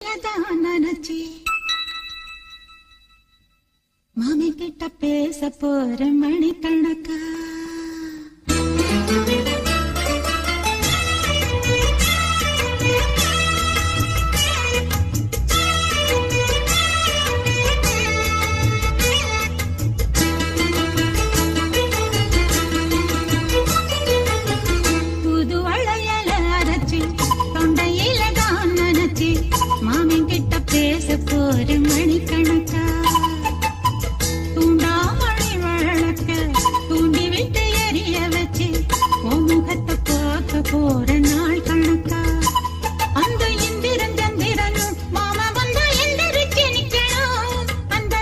நினைச்சி மாமி கிட்ட பேச போற மணிக்கணக்கா. பேச போற மணிக்கணக்கா? தூண்டாமணி வழக்க தூண்டி விட்டு எரிய வச்சு முகத்தை பார்க்க போற நாள் கணக்கா? அந்த இந்திரன் சந்திரனும் மாமா வந்தா எந்திரிச்சு நிக்கணும். அந்த